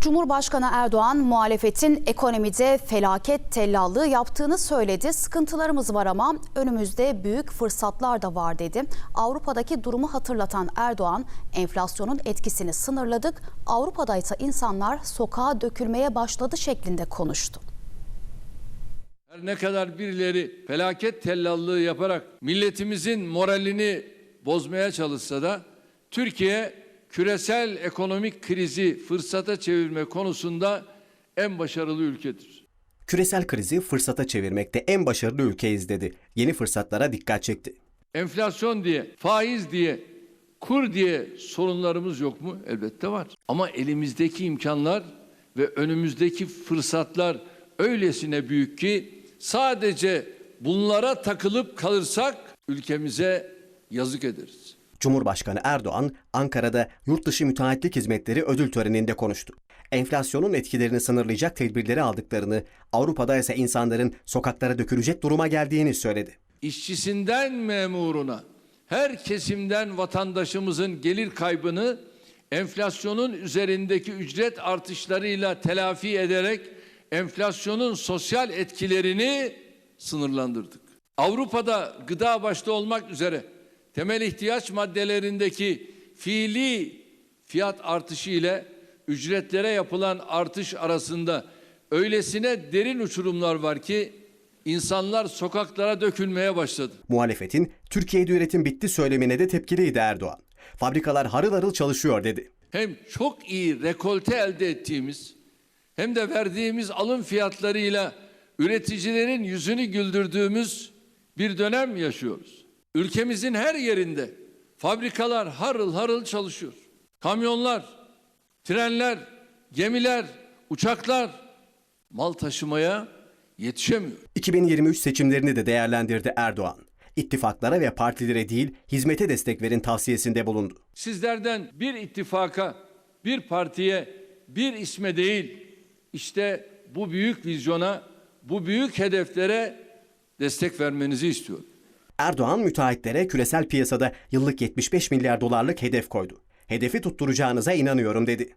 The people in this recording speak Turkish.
Cumhurbaşkanı Erdoğan muhalefetin ekonomide felaket tellallığı yaptığını söyledi. Sıkıntılarımız var ama önümüzde büyük fırsatlar da var dedi. Avrupa'daki durumu hatırlatan Erdoğan, enflasyonun etkisini sınırladık. Avrupa'da ise insanlar sokağa dökülmeye başladı şeklinde konuştu. Her ne kadar birileri felaket tellallığı yaparak milletimizin moralini bozmaya çalışsa da Türkiye küresel ekonomik krizi fırsata çevirme konusunda en başarılı ülkedir. Küresel krizi fırsata çevirmekte en başarılı ülkeyiz dedi. Yeni fırsatlara dikkat çekti. Enflasyon diye, faiz diye, kur diye sorunlarımız yok mu? Elbette var. Ama elimizdeki imkanlar ve önümüzdeki fırsatlar öylesine büyük ki sadece bunlara takılıp kalırsak ülkemize yazık ederiz. Cumhurbaşkanı Erdoğan Ankara'da yurtdışı müteahhitlik hizmetleri ödül töreninde konuştu. Enflasyonun etkilerini sınırlayacak tedbirleri aldıklarını, Avrupa'da ise insanların sokaklara dökülecek duruma geldiğini söyledi. işçisinden memuruna her kesimden vatandaşımızın gelir kaybını enflasyonun üzerindeki ücret artışlarıyla telafi ederek enflasyonun sosyal etkilerini sınırlandırdık. Avrupa'da gıda başta olmak üzere temel ihtiyaç maddelerindeki fiili fiyat artışı ile ücretlere yapılan artış arasında öylesine derin uçurumlar var ki insanlar sokaklara dökülmeye başladı. Muhalefetin Türkiye'de üretim bitti söylemine de tepkiliydi Erdoğan. Fabrikalar harıl harıl çalışıyor dedi. Hem çok iyi rekolte elde ettiğimiz hem de verdiğimiz alım fiyatlarıyla üreticilerin yüzünü güldürdüğümüz bir dönem yaşıyoruz. Ülkemizin her yerinde fabrikalar harıl harıl çalışıyor. Kamyonlar, trenler, gemiler, uçaklar mal taşımaya yetişemiyor. 2023 seçimlerini de değerlendirdi Erdoğan. İttifaklara ve partilere değil hizmete destek verin tavsiyesinde bulundu. Sizlerden bir ittifaka, bir partiye, bir isme değil, işte bu büyük vizyona, bu büyük hedeflere destek vermenizi istiyorum. Erdoğan müteahhitlere küresel piyasada yıllık 75 milyar dolarlık hedef koydu. Hedefi tutturacağınıza inanıyorum dedi.